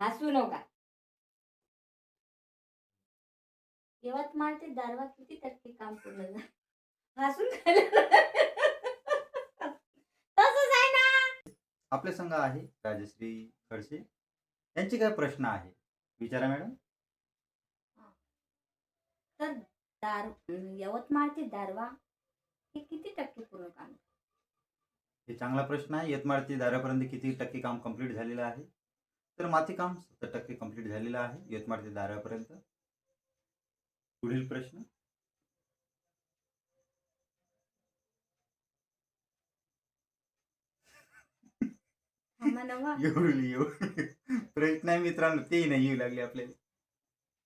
हसू नका. यवतमाळ ते दारवा किती टक्के काम पूर्ण झालं? हसून तसंच आहे ना. आपले संघ आहे राजश्री खडसे. यांचे काय प्रश्न आहे विचारा मॅडम. तर दार यवतमाळ ते दारवा हे किती टक्के पूर्ण काम? हे चांगला प्रश्न आहे. यवतमाळ ते दारापर्यंत किती टक्के काम कंप्लीट झालेलं आहे? तर माती काम सत्तर टक्के कंप्लीट झालेलं आहे. यवतमाळ ते दारापर्यंत. पुढील प्रश्न. एवढं एवढं प्रश्न आहे मित्रांनो तेही नाही येऊ लागले आपल्याला.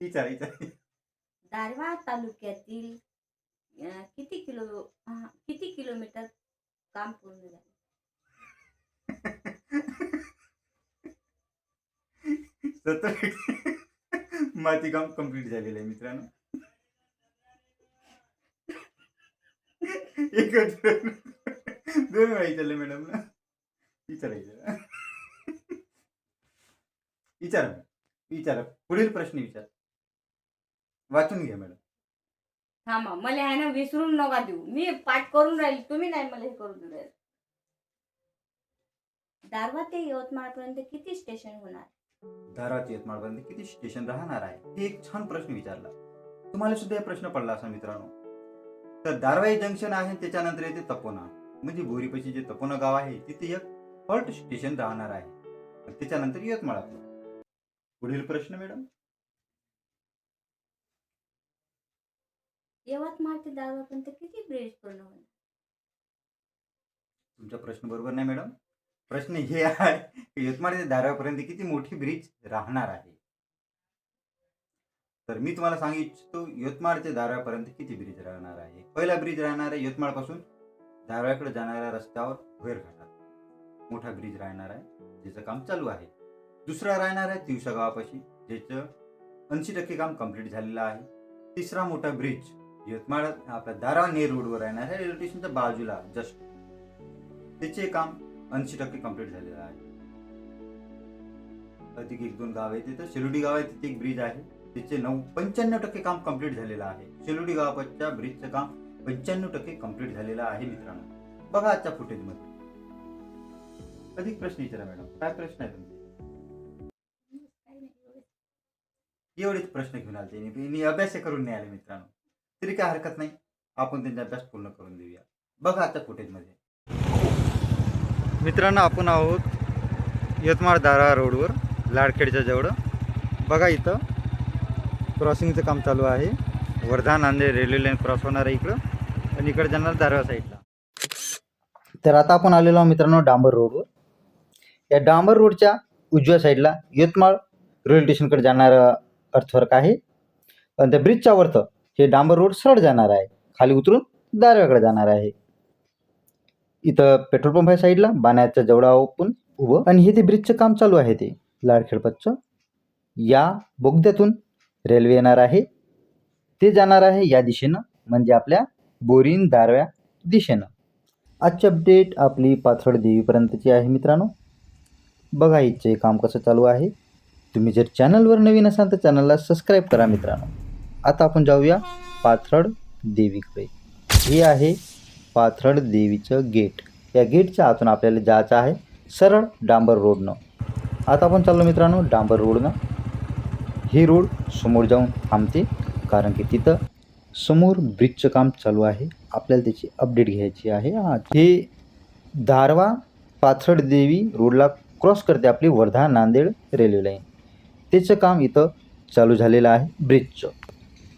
विचारायचं दारवा तालुक्यातील किती किलो किती किलोमीटर काम पूर्ण झालं? सत्तर माती काम कंप्लीट झालेलं आहे मित्रांनो. एकच दोन वेळा विचारलं मॅडम ना. विचारायचं विचारा. विचारा पुढील प्रश्न विचार. वाचून घ्या मॅडम थांबा मला आहे ना विसरून नका देऊ. मी पाठ करून राहील तुम्ही नाही मला हे करून देऊ दारवा ते यवतमाळ पर्यंत किती स्टेशन होणार? धारात यवतमाळपर्यंत किती स्टेशन राहणार आहे? हे एक छान प्रश्न विचारला. तुम्हाला सुद्धा हे प्रश्न पडला असा मित्रांनो. तर दारवाई जंक्शन आहे त्याच्यानंतर येते तपोना. म्हणजे बोरीपाशी जे तपोना गाव आहे तिथे एक हॉल्ट स्टेशन राहणार आहे. त्याच्यानंतर यवतमाळ आपलं पुढील प्रश्न मॅडम. यवतमाळ ते दारवा पर्यंत किती ब्रिज पूर्ण होणार? तुमचा प्रश्न बरोबर नाही मॅडम. प्रश्न हे आहे की यवतमाळ ते दारापर्यंत किती मोठी ब्रिज राहणार आहे? तर मी तुम्हाला सांगू इच्छितो यवतमाळ ते दारव्यापर्यंत किती ब्रिज राहणार आहे? पहिला ब्रिज राहणार आहे यवतमाळपासून दारव्याकडे जाणाऱ्या रस्त्यावर भैर घाटात मोठा ब्रिज राहणार आहे ज्याचं काम चालू आहे. दुसरा राहणार आहे तिवसा गावापाशी ज्याचं ऐंशी टक्के काम कंप्लीट झालेलं आहे. तिसरा मोठा ब्रिज यवतमाळ आपल्या दारा नेर रोडवर राहणार आहे. रेल्वे स्टेशनच्या बाजूला जस्ट त्याचे काम ऐंशी टक्के कंप्लीट झालेलं आहे. अधिक एक दोन गाव आहे तिथं. शेलुडी गाव आहे तिथे एक ब्रिज आहे. तिचे नऊ पंच्याण्णव टक्के काम कंप्लीट झालेलं आहे. शेलुडी गावाच्या ब्रिजचं काम पंच्याण्णव टक्के कंप्लीट झालेलं आहे मित्रांनो. बघा आजच्या फुटेजमध्ये अधिक प्रश्न विचारा मॅडम. काय प्रश्न आहे तुमचे? एवढेच प्रश्न घेऊन आले मी अभ्यास करून नाही आले मित्रांनो. तरी काय हरकत नाही. आपण त्यांचा अभ्यास पूर्ण करून देऊया. बघा आजच्या फुटेजमध्ये मित्रांनो आपण आहोत यवतमाळ दारा रोडवर लाडखेडच्या जवळ. बघा इथं क्रॉसिंगचं काम चालू आहे. Wardha Nanded railway line cross होणार आहे इकडं आणि इकडे जाणार दारवा साईडला. तर आता आपण आलेलो आहोत मित्रांनो डांबर रोडवर. या डांबर रोडच्या उजव्या साईडला यवतमाळ रेल्वे स्टेशनकडे जाणारं अर्थवर्क आहे. आणि त्या ब्रिजच्या वरतं हे डांबर रोड सरळ जाणार आहे. खाली उतरून दारव्याकडे जाणार आहे. इथं पेट्रोल पंप आहे साईडला बाण्याच्या जवळ आपण उभं. आणि हे ते ब्रिजचं काम चालू आहे ते लाडखेडपतचं या बोगद्यातून रेल्वे येणार आहे. ते जाणार आहे या दिशेनं म्हणजे आपल्या बोरीन दारव्या दिशेनं. आजची अपडेट आपली पाथर्ड देवीपर्यंतची आहे मित्रांनो. बघा इथचे काम कसं चालू आहे. तुम्ही जर चॅनलवर नवीन असाल तर चॅनलला सबस्क्राईब करा मित्रांनो. आता आपण जाऊया पाथर्ड देवीकडे. हे आहे पाथरड देवीचं गेट. या गेटच्या आतून आपल्याला जायचं आहे सरळ डांबर रोडनं. आता आपण चाललो मित्रांनो डांबर रोडनं. हे रोड समोर जाऊन थांबते कारण की तिथं समोर ब्रिजचं काम चालू आहे. आपल्याला त्याची अपडेट घ्यायची आहे. हे धारवा पाथरड देवी रोडला क्रॉस करते आपली वर्धा नांदेड रेल्वे लाईन त्याचं काम इथं चालू झालेलं आहे ब्रिजचं.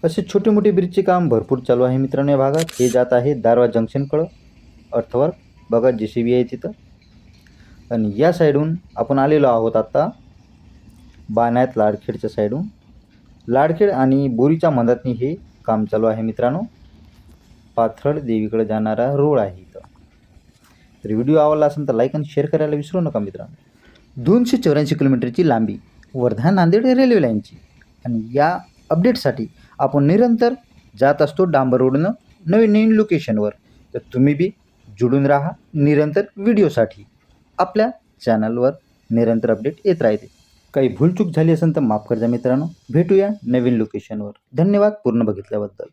असे छोटे मोठे ब्रिजचे काम भरपूर चालू आहे मित्रांनो या भागात. हे जात आहे दारवा जंक्शनकडं अर्थवर. बघा जे सी बी आहे तिथं. आणि या साईडहून आपण आलेलो आहोत आत्ता बाण्यात लाडखेडच्या साईडहून. लाडखेड आणि बोरीच्या मधातनी हे काम चालू आहे मित्रांनो. पाथरड देवीकडे जाणारा रोड आहे इथं. तर व्हिडिओ आवडला असेल तर लाईक आणि शेअर करायला विसरू नका मित्रांनो. दोनशे चौऱ्याऐंशी किलोमीटरची लांबी वर्धा नांदेड रेल्वे लाईनची. आणि या अपडेटसाठी आपण निरंतर जात असतो डांबर रोडनं नवीन नवीन लोकेशनवर तर तुम्ही बी जुडून राहा निरंतर व्हिडिओसाठी. आपल्या चॅनलवर निरंतर अपडेट येत राहते. काही भूलचूक झाली असेल तर माफ करजा मित्रांनो. भेटूया नवीन लोकेशनवर धन्यवाद पूर्ण बघितल्याबद्दल.